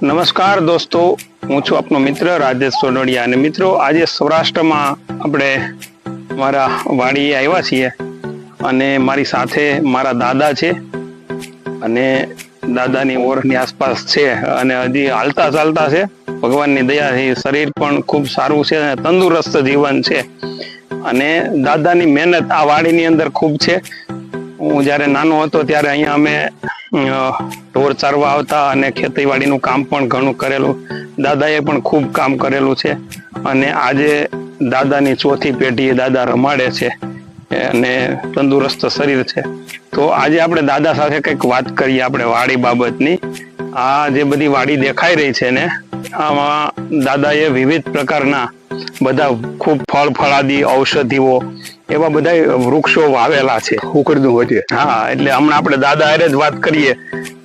નમસ્કાર દોસ્તો, હું છું આપનો મિત્ર રાજેશ સોનડિયા અને મિત્રો આજે સૌરાષ્ટ્રમાં આપણે મારા વાડીએ આવ્યા છીએ અને મારી સાથે મારા દાદા છે અને દાદાની ઓરની આસપાસ છે અને હજી હાલતા ચાલતા છે. ભગવાનની દયાથી શરીર પણ ખૂબ સારું છે અને તંદુરસ્ત જીવન છે. અને દાદાની મહેનત આ વાડીની અંદર ખૂબ છે. હું જ્યારે નાનો હતો ત્યારે અહીંયા અમે ઢોર ચારવા આવતા અને ખેતીવાડીનું કામ પણ ઘણું કરેલું. દાદાએ પણ ખૂબ કામ કરેલું છે. અને આજે દાદાની ચોથી પેઢી દાદા રમાડે છે. અને તંદુરસ્ત શરીર છે. તો આજે આપણે દાદા સાથે કંઈક વાત કરીએ આપણે વાડી બાબતની. આ જે બધી વાડી દેખાઈ રહી છે ને, આમાં દાદાએ વિવિધ પ્રકારના બધા ખૂબ ફળ ફળાદી ઔષધિઓ એવા બધા વૃક્ષો વાવેલા છે. ઉકળતું હોય છે. હા એટલે હમણાં આપણે દાદા અરે જ વાત કરીએ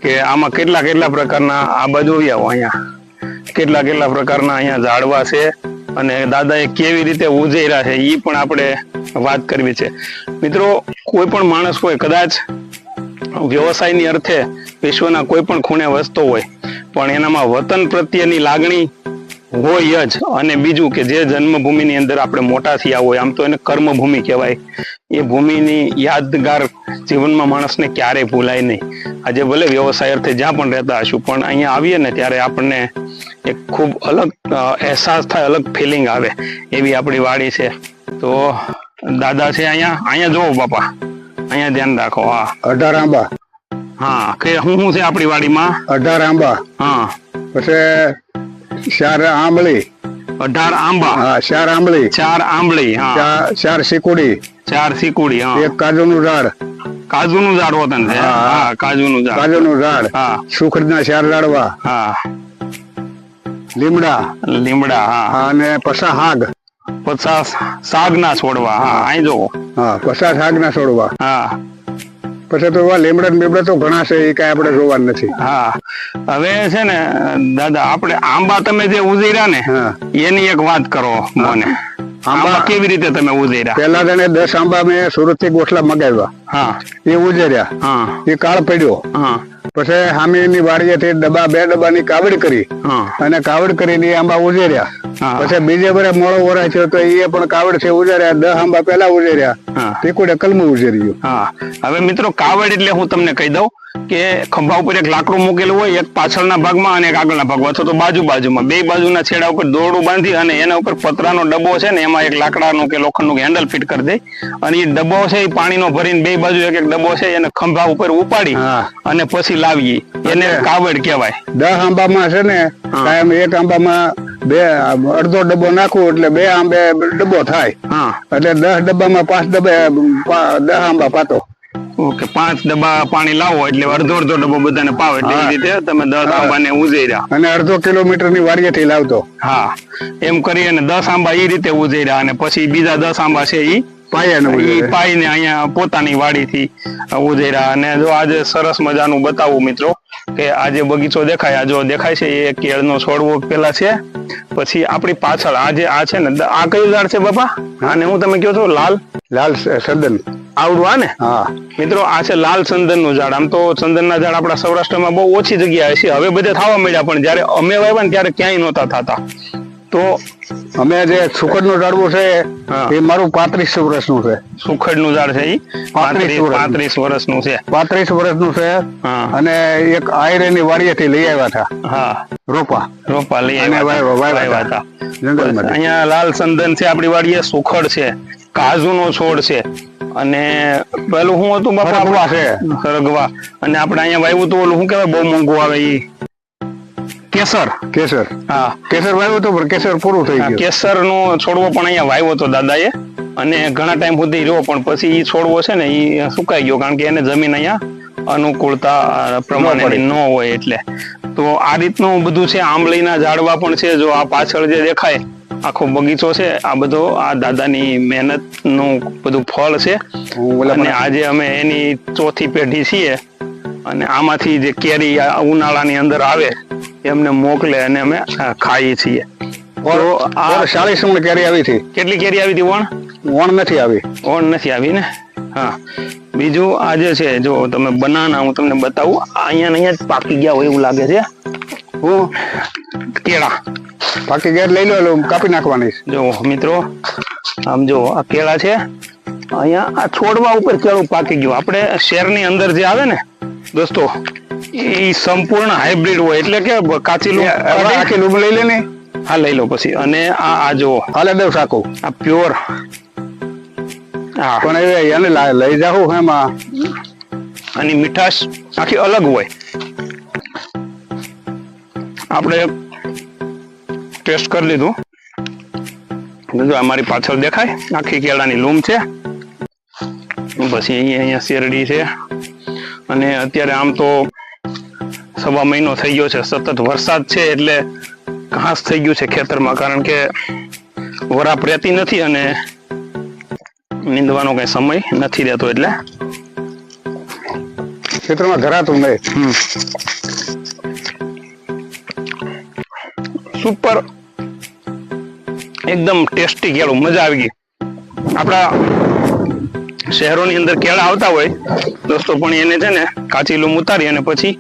કે આમાં કેટલા કેટલા પ્રકારના આ બાજુ અહીંયા. કેટલા કેટલા પ્રકારના અહીંયા ઝાડવા છે અને દાદાએ કેવી રીતે ઉજેર્યા છે એ પણ આપણે વાત કરવી છે. મિત્રો કોઈ પણ માણસ હોય કદાચ વ્યવસાયની અર્થે વિશ્વના કોઈ પણ ખૂણે વસતો હોય પણ એનામાં વતન પ્રત્યેની લાગણી હોય જ. અને બીજું કે જે જન્મભૂમિની અંદર આપણે મોટા થયા હોય આમ તો એને કર્મભૂમિ કહેવાય. એ ભૂમિની યાદગાર જીવનમાં માણસને ક્યારેય ભૂલાય નહીં. આજે ભલે વ્યવસાય અર્થે જ્યાં પણ રહેતા હશું પણ અહીંયા આવીએ ને ત્યારે આપણને એક ખૂબ અલગ અહેસાસ થાય અલગ ફિલિંગ આવે એવી આપણી વાડી છે. તો દાદા છે અહીંયા? અહીંયા જોવો બાપા. અહીંયા ધ્યાન રાખો હા. અઢાર આંબા. હા કે હું શું છે આપણી વાડીમાં? અઢાર આંબા. હા. પછી ચાર આંબળી અઢાર આંબા. હા ચાર આંબળી ચાર આંબળી હા. ચાર સિકુડી. ચાર સિકુડી હા. એક કાજુનું ઝાડ. કાજુનું ઝાડ વતન છે હા, કાજુનું ઝાડ. કાજુનું ઝાડ. હા. સુખડના ચાર લાડવા. હા. લીમડા. લીમડા હા. અને પસા હાગ. પચાસ સાગના છોડવા હા અહીં જોવો હા પસા હાગના છોડવા. હા. પછી તો લીમડા બીમડા તો ઘણા છે એ કઈ આપણે જોવા નથી. હા. હવે છે ને દાદા આપણે આંબા તમે જે ઉજેર્યા ને એની એક વાત કરો મને. આંબા કેવી રીતે તમે ઉજેર્યા? પેલા તેને દસ આંબા મેં સુરતથી ગોઠલા મગાવ્યા. હા. એ ઉજેર્યા. હા. એ કાળ પડ્યો. હા. પછી હામીની વાડીએથી ડબ્બા બે ડબ્બાની કાવડ કરી અને કાવડ કરીને એ આંબા ઉજેર્યા. પછી બીજે બરે મોડો વરાય છે તો એ પણ કાવડ છે ઉજેર્યા દસ આંબા પેલા ઉજેર્યા. હા. ટીકુડે કલમું ઉજેર્યું હા. હવે મિત્રો કાવડ એટલે હું તમને કહી દઉં. કે ખંભા ઉપર એક લાકડું મૂકેલું હોય એક પાછળના ભાગમાં અને એક આગળના ભાગમાં અથવા તો બાજુ બાજુમાં બે બાજુના છેડા ઉપર દોરડું બાંધી અને એના ઉપર પતરાનો ડબ્બો છે ને એમાં એક લાકડાનું કે લોખંડનું હેન્ડલ ફિટ કરી દે. અને એ ડબ્બો છે એ પાણીનો ભરીને બે બાજુ એક એક ડબ્બો છે એને ખંભા ઉપર ઉપાડી અને પછી લાવીએ. એને કાવડ કહેવાય. દહ આંબામાં છે ને કાયમ એક આંબામાં બે અડધો ડબ્બો નાખવું એટલે બે આંબે ડબ્બો થાય. હા. એટલે દસ ડબ્બામાં પાંચ ડબ્બે દસ દહ આંબા પાતો. ઓકે પાંચ ડબ્બા પાણી લાવો એટલે અડધો અડધો ડબ્બો બધાને પાવ એટલે એ રીતે તમે દસ આંબાને ઉજેર્યા. અને અડધો કિલોમીટરની વાડીએથી લાવતો. હા. એમ કરી અને દસ આંબા એ રીતે ઉજેર્યા અને પછી બીજા દસ આંબા છે ઉજેરે. પાઈને અહીંયા પોતાની વાડીથી ઉજેર્યા. અને જો આજે સરસ મજાનું બતાવું મિત્રો કે આજે બગીચો દેખાય આ જો દેખાય છે એ કેળનો છોડવો પેલા છે. પછી આપણી પાછળ આજે આ છે ને આ કયું ઝાડ છે બાપા? અને હું તમે કહો છો લાલ? લાલ સદન. આવડું આ ને હા. મિત્રો આ છે લાલ ચંદનનું ઝાડ. આમ તો ચંદનના ઝાડ આપણા સૌરાષ્ટ્રમાં બહુ ઓછી જગ્યાએ છે. હવે બધા થવા મળ્યા પણ જયારે અમે વાવ્યા ને ત્યારે ક્યાંય નહોતા થતા. તો અમે જે સુખડનું ઝાડવું છે એ મારું પાંત્રીસ વર્ષનું છે. સુખડનું ઝાડ છે પાંત્રીસ વર્ષનું છે. પાંત્રીસ વર્ષનું છે. હા. અને એક આયરેની વાડીએથી લઈ આવ્યા હતા. હા. રોપા. રોપા લઈ આવ્યા હતા. અહીંયા લાલ ચંદન છે આપણી વાડીએ સુખડ છે. કાજુનો છોડ છે. અને પેલું શું હતું બાપા? છે? સરગવા અને આપણે અહીંયા વાવ્યું તો ઓલું શું કહેવાય બહુ મોંઘું આવે ઈ? કેસર. કેસર. હા. કેસર વાવ્યું હતું પણ કેસર પૂરું થઈ ગયું. કેસર નો છોડવો પણ અહીંયા વાવ્યો હતો દાદાએ. અને ઘણા ટાઈમ સુધી રહ્યો પણ પછી ઈ છોડવો છે ને એ સુકાઈ ગયો કારણ કે એને જમીન અહીંયા અનુકૂળતા પ્રમાણે ન હોય એટલે. તો આ રીતનું બધું છે આંબલીના ઝાડવા પણ છે જો આ પાછળ જે દેખાય આખો બગીચો છે. આ બધો આ દાદાની મહેનતનું બધું ફળ છે. અને આજે અમે એની ચોથી પેઢી છીએ. અને આમાંથી જે કેરી ઉનાળાની અંદર આવે એમને મોકલે અને અમે ખાઈએ છીએ. તો આ ચાલીસ મણ કેરી આવી હતી. કેટલી કેરી આવી હતી વણ? વણ નથી આવી. ઓણ નથી આવી ને? હા. બીજું આ જે છે જો તમે બનાના હું તમને બતાવું. અહીંયા અહીંયા જ પાકી ગયા હોય એવું લાગે છે. હું? કેળા. બાકી ઘેર લઈ લો કાપી નાખવાની જો મિત્રો આમ જો આ કેળા છે. અહીંયા આ છોડવા ઉપર કેળું પાકી ગયું. આપણે શેરની અંદર જે આવે ને દોસ્તો એ સંપૂર્ણ હાઇબ્રિડ હોય. એટલે કે કાચી લૂમ આખી લૂમ લઈ લે ને. હા લઈ લો પછી. અને આ આ જો હાલે દઉં સાકું. આ પ્યોર. હા. પણ એને લઈ જાઉં એમાં. આની મીઠાશ આખી અલગ હોય. આપણે ટેસ્ટ કરી લીધું. જો આ મારી પાછળ દેખાય આખી કેળાની લૂમ છે. પછી અહીંયા અહીંયા શેરડી છે. અને અત્યારે આમ તો સવા મહિનો થઈ ગયો છે સતત વરસાદ છે એટલે ઘાસ થઈ ગયું છે ખેતરમાં કારણ કે વરાપ રહેતી નથી અને નીંદવાનો કઈ સમય નથી રહેતો એટલે. ખેતરમાં ઘરાતું નહીં. સુપર એકદમ ટેસ્ટી કેળું, મજા આવી ગઈ. આપણા શહેરોની અંદર કેળા આવતા હોય, દોસ્તો, પણ એને છે ને કાચી લૂમ ઉતારી અને પછી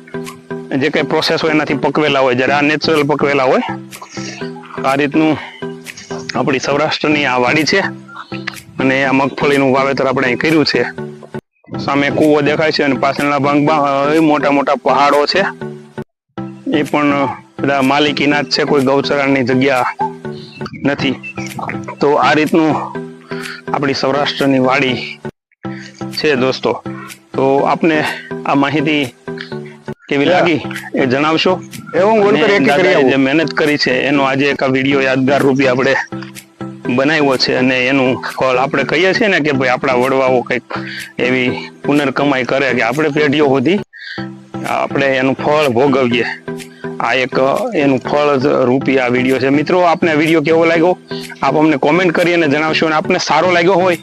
જે કઈ પ્રોસેસ હોય એનાથી પકવેલા હોય. જ્યારે આ નેચરલ પકવેલા હોય, આ રીતનું આપણી સૌરાષ્ટ્રની આ વાડી છે અને આ મગફળીનું વાવેતર આપણે અહીં કર્યું છે. સામે કૂવો દેખાય છે અને પાછળના ભાગમાં મોટા મોટા પહાડો છે. એ પણ બધા માલિકીના જ છે, કોઈ ગૌચરાની જગ્યા નથી. તો આ રીતનું આપણી સૌરાષ્ટ્રની વાડી છે દોસ્તો. તો આપને આ માહિતી કેવી લાગી એ જણાવશો? જે મહેનત કરી છે એનો આજે એક વીડિયો યાદગાર રૂપે આપણે બનાવ્યો છે અને એનું ફળ આપણે કહીએ છીએ ને કે ભાઈ આપણા વડવાઓ કંઈક એવી પુનર્કમાઈ કરે કે આપણે પેઢીઓ સુધી આપણે એનું ફળ ભોગવીએ. આ એક એનું ફળ રૂપી આ વીડિયો છે. મિત્રો આપને વીડિયો કેવો લાગ્યો? આપ અમને કોમેન્ટ કરી અને જણાવશો અને આપને સારો લાગ્યો હોય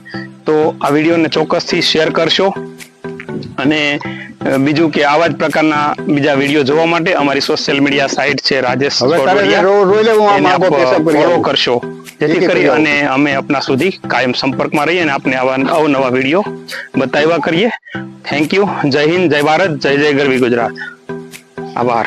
તો આ વિડીયોને ચોક્કસથી શેર કરશો. અને બીજું કે આવા જ પ્રકારના બીજા વીડિયો જોવા માટે અમારી સોશિયલ મીડિયા સાઇટ છે રાજેશ ફોલો કરશો. જેથી કરી કરી અને અમે આપના સુધી કાયમ સંપર્કમાં રહીએ અને આપને આવા અવનવા વીડિયો બતાવ્યા કરીએ. થેન્ક યુ જય હિન્દ જય ભારત જય જય ગરવી ગુજરાત. આભાર.